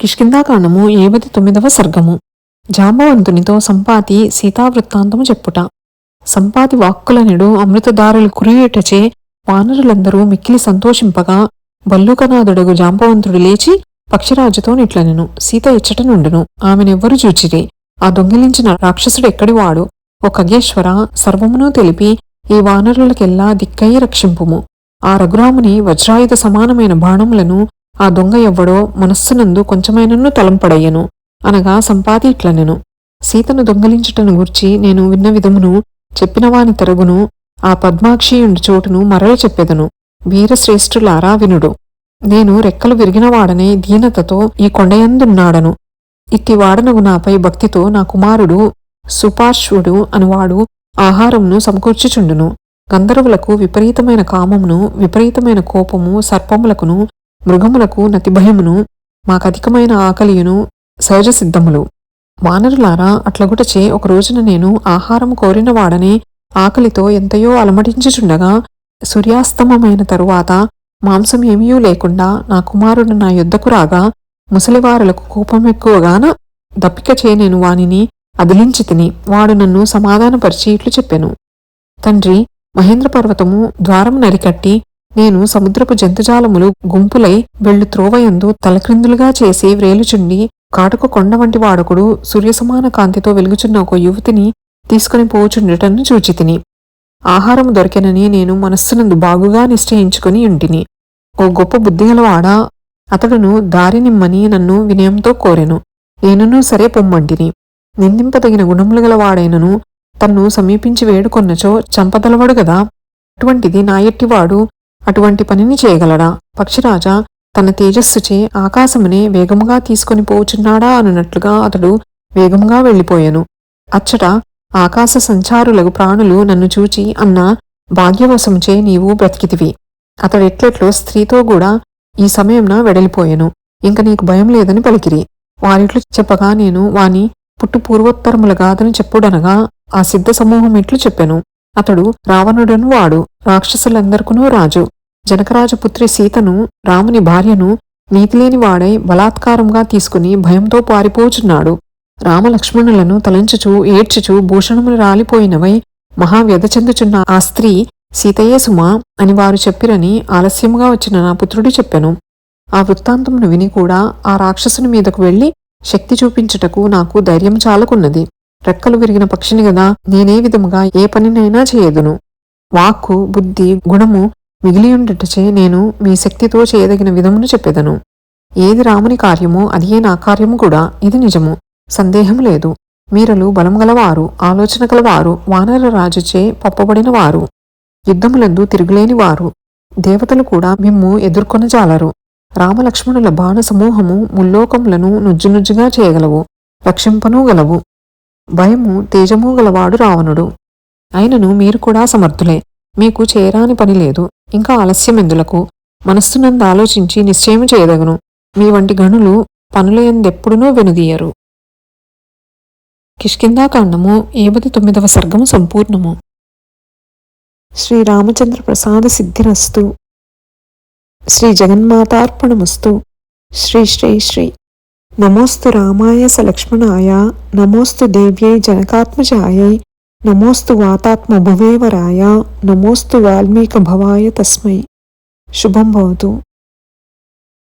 కిష్కిందాకాండము ఏబది తొమ్మిదవ సర్గము. జాంబవంతునితో సంపాతి సీతావృత్తాంతము చెప్పుట. సంపాతి వాక్కులనెడు అమృతదారులు కురియుటచే వానరులందరూ మిక్కిలి సంతోషింపగా బల్లూకనాథుడగు జాంబవంతుడు లేచి పక్షిరాజుతో నిట్లనెను. సీత ఇచ్చట నుండును. ఆమెనెవ్వరు చూచిరి. ఆ దొంగిలించిన రాక్షసుడు ఎక్కడివాడు ఓ ఖగేశ్వర సర్వమును తెలిపి ఈ వానరులకెల్లా దిక్కయి రక్షింపుము. ఆ రఘురాముని వజ్రాయుధ సమానమైన బాణములను ఆ దొంగ ఎవ్వడో మనస్సునందు కొంచెమైనను తలంపడయ్యను అనగా సంపాతి ఇట్లనెను సీతను దొంగలించుటను గూర్చి నేను విన్న విధమును చెప్పినవాని తరుగును ఆ పద్మాక్షియుండి చోటును మరల చెప్పెదను. వీరశ్రేష్ఠులారా వినుడు నేను రెక్కలు విరిగినవాడనే దీనతతో ఈ కొండయందున్నాడను. ఇట్టి వాడనగు నాపై భక్తితో నా కుమారుడు సుపార్శ్వుడు అనువాడు ఆహారమును సమకూర్చుచుండును. గంధర్వులకు విపరీతమైన కామమును విపరీతమైన కోపము సర్పములకును మృగములకు నతి భయమును మాకధికమైన ఆకలియును సహజ సిద్ధములు వానరులారా అట్లగుటచే ఒక రోజున నేను ఆహారం కోరిన వాడనే ఆకలితో ఎంతయో అలమటించుచుండగా సూర్యాస్తమమైన తరువాత మాంసం ఏమీయూ లేకుండా నా కుమారుడు నా యుద్ధకు రాగా ముసలివారులకు కోపమెక్కువగాన దప్పికచే నేను వానిని అదిలించి తిని వాడు నన్ను సమాధానపరిచి ఇట్లు చెప్పాను. తండ్రి మహేంద్ర పర్వతము ద్వారము నరికట్టి నేను సముద్రపు జంతుజాలములు గుంపులై వెళ్ళు త్రోవయందు తలక్రిందులుగా చేసి వ్రేలుచుండి కాటుక కొండ వంటి వాడకుడు సూర్యసమాన కాంతితో వెలుగుచున్న ఒక యువతిని తీసుకుని పోచుండటను చూచితిని. ఆహారం దొరికెనని నేను మనస్సునందు బాగుగా నిశ్చయించుకుని ఉంటిని. ఓ గొప్ప బుద్ధిగలవాడ అతడును దారినిమ్మని నన్ను వినయంతో కోరెను. నేనునూ సరే పొమ్మంటిని. నిందింపదగిన గుణములు గలవాడైనను తన్ను సమీపించి వేడుకొన్నచో చంపదలవాడు గదా అటువంటిది నాయట్టివాడు అటువంటి పనిని చేయగలడా? పక్షిరాజా తన తేజస్సుచే ఆకాశమునే వేగముగా తీసుకొని పోచున్నాడా అనున్నట్లుగా అతడు వేగముగా వెళ్ళిపోయాను. అచ్చట ఆకాశ సంచారులకు ప్రాణులు నన్ను చూచి అన్న భాగ్యవశముచే నీవు బ్రతికితివి. అతడెట్లెట్లో స్త్రీతో కూడా ఈ సమయంన వెడలిపోయెను. ఇంక నీకు భయం లేదని పలికిరి. వారిట్లు చెప్పగా నేను వాని పుట్టు పూర్వోత్తరముల గాథను చెప్పుడనగా ఆ సిద్ధ సమూహం ఇట్లు చెప్పాను. అతడు రావణుడను వాడు రాక్షసులందరికనూ రాజు. జనకరాజపుత్రి సీతను రాముని భార్యను నీతిలేని వాడై బలాత్కారంగా తీసుకుని భయంతో పారిపోచున్నాడు. రామలక్ష్మణులను తలంచుచూ ఏడ్చుచూ భూషణములు రాలిపోయినవై మహావ్యధ చెందుచున్న ఆ స్త్రీ సీతయే సుమా అని వారు చెప్పిరని ఆలస్యముగా వచ్చిన నా పుత్రుడు చెప్పెను. ఆ వృత్తాంతమును విని కూడా ఆ రాక్షసుని మీదకు వెళ్ళి శక్తి చూపించుటకు నాకు ధైర్యం చాలకున్నది. రెక్కలు విరిగిన పక్షిని గదా నేనే విధముగా ఏ పనినైనా చేయదును. వాక్కు బుద్ధి గుణము మిగిలియుండటచే నేను మీ శక్తితో చేయదగిన విధమును చెప్పెదను. ఏది రాముని కార్యమో అదియే నా కార్యము కూడా ఇది నిజము. సందేహం లేదు. మీరలు బలం గలవారు ఆలోచన గలవారు వానర రాజుచే పప్పబడిన వారు. యుద్ధములందు తిరుగులేని వారు. దేవతలు కూడా మిమ్ము ఎదుర్కొనజాలరు రామలక్ష్మణుల బాణ సమూహము ముల్లోకములను నుజ్జునుజ్జుగా చేయగలవు. రక్షింపనూ గలవు. భయము తేజము గలవాడు రావణుడు. అయినను మీరు కూడా సమర్థులే. మీకు చేరాని పని లేదు. ఇంకా ఆలస్యమెందులకు మనస్సునందు ఆలోచించి నిశ్చయం చేయదగును. మీ వంటి గనులు పనులయందెప్పుడునూ వెనుదీయరు. కిష్కిందాకాండము ఏబది తొమ్మిదవ సర్గము సంపూర్ణము. శ్రీరామచంద్ర ప్రసాద సిద్ధిరస్తు. శ్రీ జగన్మాతార్పణమస్తు. శ్రీ శ్రీ శ్రీ. नमोस्तु रामाय सलक्ष्मणाय नमोस्तु देव्यै जनकात्मजायै नमोस्तु वातात्मभुवेवराय नमोस्तु वाल्मीकभवाय तस्मै। शुभं भवतु।